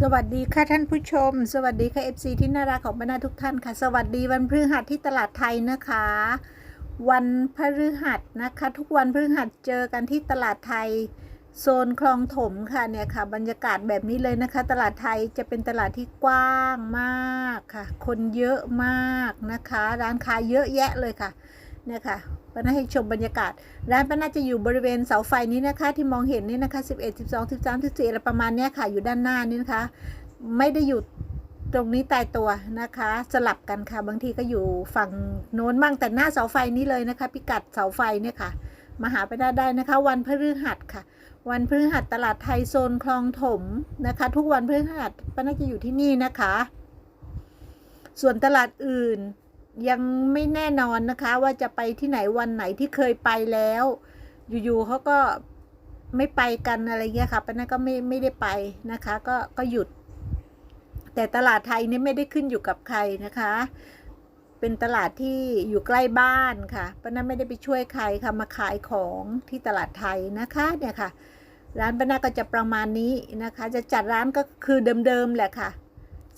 สวัสดีค่ะท่านผู้ชม สวัสดีค่ะ FC ที่น่ารักของบรรดาทุกท่านค่ะ สวัสดีวันพฤหัสที่ตลาดไทยนะคะ วันพฤหัสนะคะ ทุกวันพฤหัสเจอกันที่ตลาดไทย โซนคลองถมค่ะเนี่ยค่ะ บรรยากาศแบบนี้เลยนะคะ ตลาดไทยจะเป็นตลาดที่กว้างมากค่ะ คนเยอะมากนะคะ ร้านค้าเยอะแยะเลยค่ะ เนี่ยค่ะป้านาให้ชมบรรยากาศ ร้านป้าน่าจะอยู่บริเวณเสาไฟนี้นะคะ ที่มองเห็นนี่นะคะ 11 12 13 14อะไรประมาณเนี้ยค่ะ อยู่ด้านหน้านี่นะคะ ไม่ได้อยู่ตรงนี้ตายตัวนะคะ สลับกันค่ะ บางทีก็อยู่ฝั่งโน้นบ้างแต่หน้าเสาไฟนี้เลยนะคะ พิกัดเสาไฟเนี่ยค่ะ มาหาไปได้ได้นะคะ วันพฤหัสค่ะ วันพฤหัสตลาดไทยโซนคลองถมนะคะ ทุกวันพฤหัสป้าน่าจะอยู่ที่นี่นะคะ ส่วนตลาดอื่น ยังไม่แน่นอนนะคะ ว่าจะไปที่ไหนวันไหนที่เคยไปแล้ว อยู่ๆเขาก็ไม่ไปกันอะไรเงี้ยค่ะป้านาก็ไม่ไม่ได้ไปนะคะ ก็ก็หยุด แต่ตลาดไทยนี่ไม่ได้ขึ้นอยู่กับใครนะคะ เป็นตลาดที่อยู่ใกล้บ้านค่ะป้านาไม่ได้ไปช่วยใครค่ะมาขายของที่ตลาดไทยนะคะเนี่ยค่ะ ร้านป้านาก็จะประมาณนี้นะคะ จะจัดร้านก็คือเดิมๆแหละค่ะ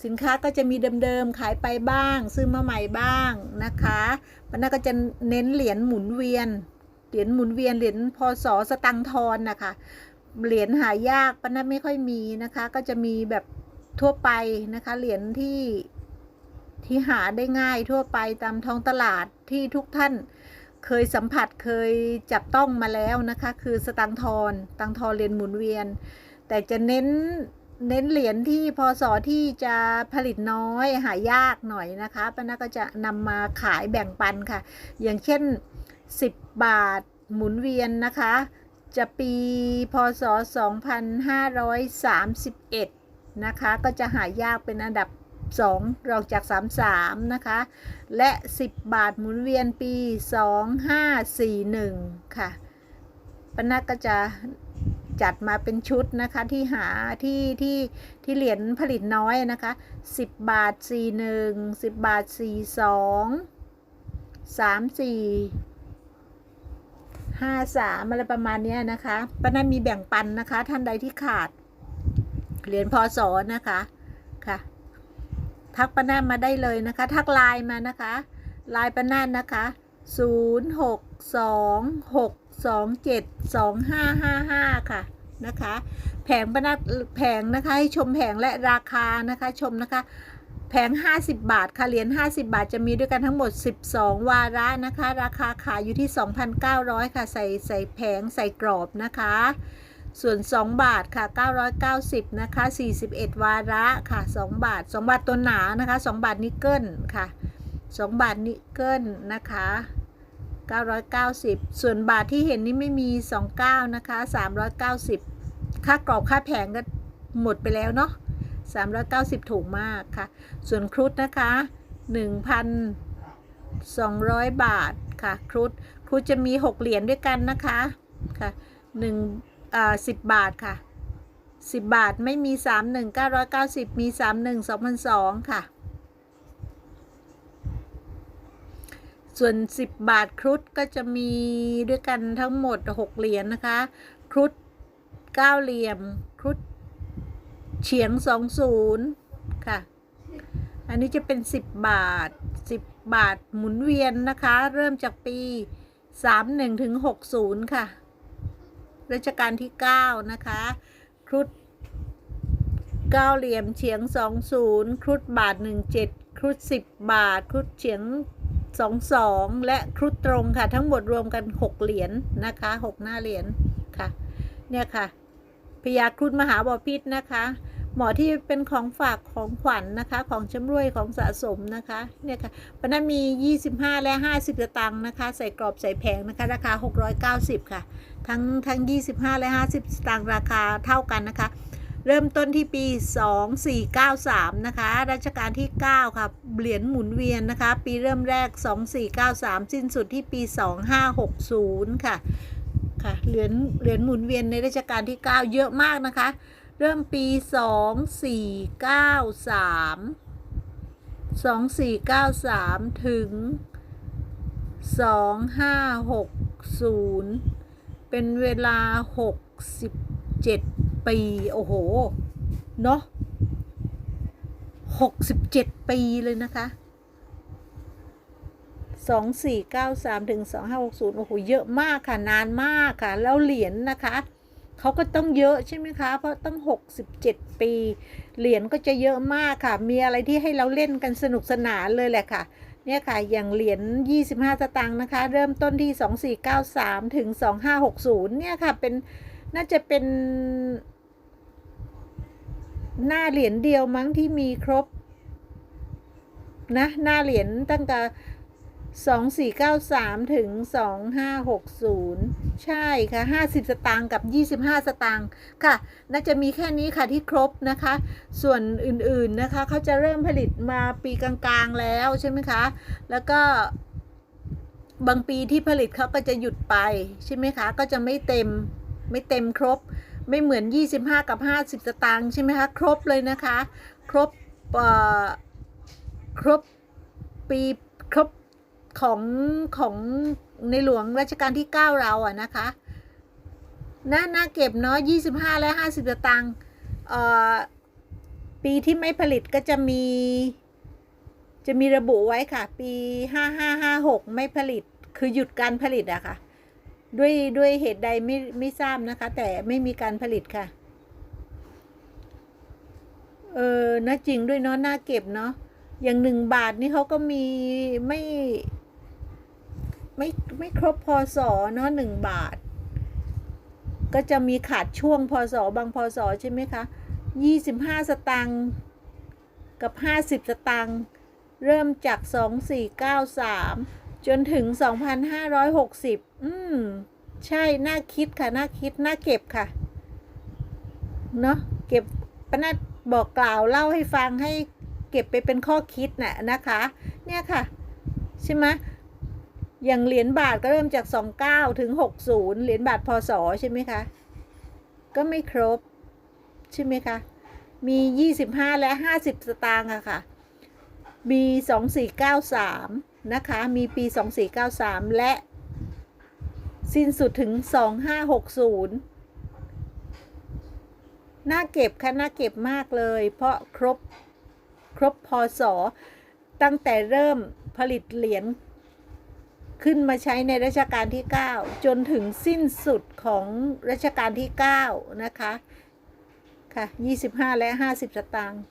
สินค้าก็จะมีเดิมๆขายไปบ้าง ซื้อมาใหม่บ้างนะคะป้านาก็จะเน้นเหรียญหมุนเวียน เหรียญหมุนเวียนเหรียญพศสตังทอนนะคะเหรียญหายากป้านาไม่ค่อยมีนะคะ ก็จะมีแบบทั่วไปนะคะ เหรียญที่ที่หาได้ง่ายทั่วไปตามท้องตลาดที่ทุกท่านเคยสัมผัสเคยจับต้องมาแล้วนะคะ คือสตังทอนตังทอนเหรียญหมุนเวียน แต่จะเน้น เน้นเหรียญที่พศที่จะผลิตน้อยหายากหน่อยนะคะป้านาก็จะนำมาขายแบ่งปันค่ะ อย่างเช่น 10 บาทหมุนเวียนนะคะ จะปีพศ 2531 นะคะ ก็จะหายากเป็นอันดับ 2 รองจาก 33 นะคะ และ 10 บาทหมุนเวียนปี 2541 ค่ะป้านักก็จะ จัดมาเป็นชุดนะคะที่หาที่ที่ที่เหรียญผลิตน้อยนะคะ 10 บาท 41 10 บาท 42 34ห้าสามอะไรประมาณนี้นะคะป้านามีแบ่งปันนะคะ ท่านใดที่ขาดเหรียญพศนะคะค่ะ ทักป้านามาได้เลยนะคะ ทักไลน์มานะคะไลน์ป้านานะคะศูนย์ห กสองหกสองเจ็ดสองห้าห้าห้าค่ะนะคะแผงป้านาแผงนะคะให้ชมแผงและราคานะคะชมนะคะแผง 50 บาท ค่ะเหรียญ50 บาท จะมีด้วยกันทั้งหมด 12 วาระนะคะ ราคาขายอยู่ที่ 2,900 ค่ะ ใส่ใส่แผงใส่กรอบนะคะ ส่วน 2 บาทค่ะ 990 นะคะ 41 วาระค่ะ 2 บาท 2 บาทตัวหนานะคะ 2 บาทนิกเกิลค่ะ 2 บาทนิกเกิลนะคะ 990 ส่วนบาทที่เห็นนี่ไม่มี 29 นะคะ 390 ค่ากรอบค่าแผงก็หมดไปแล้วเนาะ 390 ถูกมากค่ะ ส่วนครุฑนะคะ 1,200 บาทค่ะ ครุฑ ครุฑจะมี 6 เหรียญด้วยกันนะคะ ค่ะ1อ่า10 บาทค่ะ 10 บาทไม่มี 31 990 มี 31 2,002 ค่ะ ส่วน 10 บาทครุฑก็จะมีด้วยกันทั้งหมด 6 เหรียญนะคะ ครุฑ9เหลี่ยม ครุฑเฉียง 20 ค่ะ อันนี้จะเป็น 10 บาท 10 บาทหมุนเวียนนะคะ เริ่มจากปี 31ถึง60 ค่ะรัชกาลที่ 9 นะคะ ครุฑ9เหลี่ยมเฉียง 20 ครุฑบาท 17 ครุฑ10 บาท ครุฑเฉียง 22 และครุฑตรงค่ะ ทั้งหมดรวมกัน 6 เหรียญนนะคะ 6 หน้าเหรียญค่ะ เนี่ยค่ะพญาครุฑมหาบอพิษนะคะ หมอที่เป็นของฝากของขวัญนนะคะ ของชำรวยของสะสมนะคะเนี่ยค่ะเพราะนั้นมี 25 และ 50สตังค์นะคะ ใส่กรอบใส่แผงนะคะ ราคา 690 ค่ะ ทั้งทั้ง 25 และ 50สตางค์ราคาเท่ากันนะคะ เริ่มต้นที่ปี 2493 นะคะ รัชกาลที่ 9 ค่ะ เหรียญหมุนเวียนนะคะ ปีเริ่มแรก 2493 สิ้นสุดที่ปี 2560 ค่ะ ค่ะ เหรียญ เหรียญหมุนเวียนในรัชกาลที่ 9 เยอะมากนะคะ เริ่มปี 2493 2493 ถึง 2560 เป็นเวลา 67 ปี โอ้โห เนาะหกสิบเจ็ดปีเลยนะคะสองสี่เก้าสามถึงสองห้าหกศูนย์โอ้โห เยอะมากค่ะ นานมากค่ะ แล้วเหรียญนะคะ เขาก็ต้องเยอะใช่ไหมคะ เพราะต้องหกสิบเจ็ดปี เหรียญก็จะเยอะมากค่ะ มีอะไรที่ให้เราเล่นกันสนุกสนานเลยแหละค่ะเนี่ยค่ะ อย่างเหรียญ 25 สตางค์นะคะ เริ่มต้นที่ 2493 ถึง 2560 เนี่ยค่ะ เป็น น่าจะเป็น หน้าเหรียญเดียวมั้งที่มีครบ นะ หน้าเหรียญตั้งแต่2493ถึง2560ใช่ค่ะ50สตางค์กับ25สตางค์ค่ะ น่าจะมีแค่นี้ค่ะที่ครบนะคะ ส่วนอื่นๆนะคะเขาจะเริ่มผลิตมาปีกลางๆแล้วใช่ไหมคะ แล้วก็บางปีที่ผลิตเขาก็จะหยุดไปใช่ไหมคะ ก็จะไม่เต็มไม่เต็มครบ ไม่เหมือน 25 กับ 50 สตางค์ใช่ไหมคะ ครบเลยนะคะ ครบเอ่อครบปีครบของของในหลวงรัชกาลที่ 9 เราอะนะคะน่าน่าเก็บเนาะ25 และ 50สตางค์เอ่อปีที่ไม่ผลิตก็จะมี จะมีระบุไว้ค่ะ ปี 5556 ไม่ผลิตคือหยุดการผลิตอะค่ะ ด้วยด้วยเหตุใดไม่ไม่ทราบนะคะ แต่ไม่มีการผลิตค่ะ เออน่าจริงด้วยเนาะน่าเก็บเนาะอย่างหนึ่งบาทนี่เขาก็มีไม่ไม่ไม่ครบพอสอเนาะหนึ่งบาท ก็จะมีขาดช่วงพอสอบางพอสอใช่ไหมคะยี่สิบห้าสตังค์กับห้าสิบสตังค์เริ่มจากสองสี่เก้าสาม จนถึงสองพันห้าร้อยหกสิบอืม ใช่ น่าคิดค่ะ น่าคิด น่าเก็บค่ะ เนาะเก็บปนัดบอกกล่าวเล่าให้ฟังให้เก็บไปเป็นข้อคิดน่ะนะคะ เนี่ยค่ะ ใช่ไหมอย่างเหรียญบาทก็เริ่มจาก 29 ถึง 60 เหรียญบาทพศใช่ไหมคะ ก็ไม่ครบ ใช่ไหมคะ มี 25 และ 50 สตางค์อะค่ะ มี 2493 นะคะ มีปี 2493 และสิ้นสุดถึง 2560 น่าเก็บค่ะน่าเก็บมากเลย เพราะครบ ครบพศตั้งแต่เริ่มผลิตเหรียญขึ้นมาใช้ในรัชกาลที่ 9 จนถึงสิ้นสุดของรัชกาลที่ 9 นะคะ ค่ะ 25 และ 50 สตางค์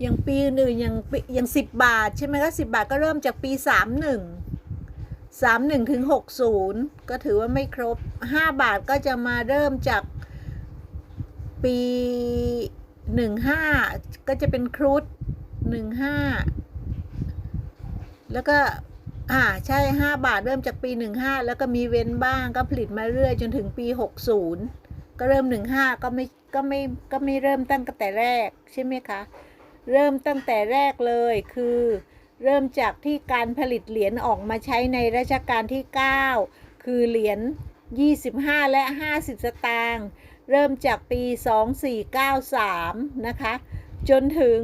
อย่างปีอื่นอย่างปีอย่าง10บบาท ใช่ไหมคะ10บาทก็เริ่มจากปี31 31ถึง60ก็ถือว่าไม่ครบ5บาทก็จะมาเริ่มจากปี15ก็จะเป็นครุฑ15แล้วก็อ่าใช่5บาทเริ่มจากปี15แล้วก็มีเว้นบ้างก็ผลิตมาเรื่อยจนถึงปี60ก็เริ่ม15ก็ไม่ก็ไม่ก็ไม่เริ่มตั้งแต่แรกใช่ไหมคะ เริ่มตั้งแต่แรกเลยคือ เริ่มจากที่การผลิตเหรียญออกมาใช้ในรัชกาลที่ 9 คือเหรียญ 25 และ 50 สตางค์เริ่มจากปี 2493 นะคะ จนถึง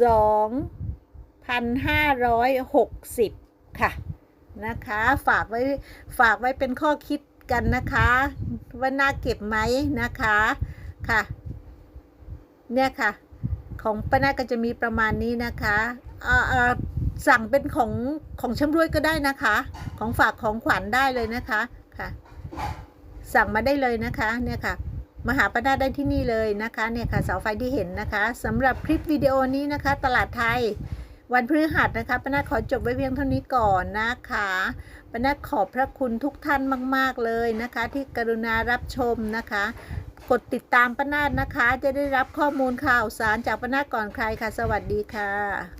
2,560 ค่ะนะคะ ฝากไว้ฝากไว้เป็นข้อคิดกันนะคะ ว่าน่าเก็บไหมนะคะค่ะ เนี่ยค่ะ ของป้านาก็จะมีประมาณนี้นะคะเออสั่งเป็นของของชำรวยก็ได้นะคะ ของฝากของขวัญได้เลยนะคะค่ะ สั่งมาได้เลยนะคะ เนี่ยค่ะมาหาป้านาได้ที่นี่เลยนะคะเนี่ยค่ะเสาไฟที่เห็นนะคะสำหรับคลิปวิดีโอนี้นะคะ ตลาดไทยวันพฤหัสนะคะป้านาขอจบไว้เพียงเท่านี้ก่อนนะคะป้านาขอบพระคุณทุกท่านมาก ๆ เลยนะคะ ที่กรุณารับชมนะคะ กดติดตามป้านาดนะคะ จะได้รับข้อมูลข่าวสารจากป้านาดก่อนใครค่ะ สวัสดีค่ะ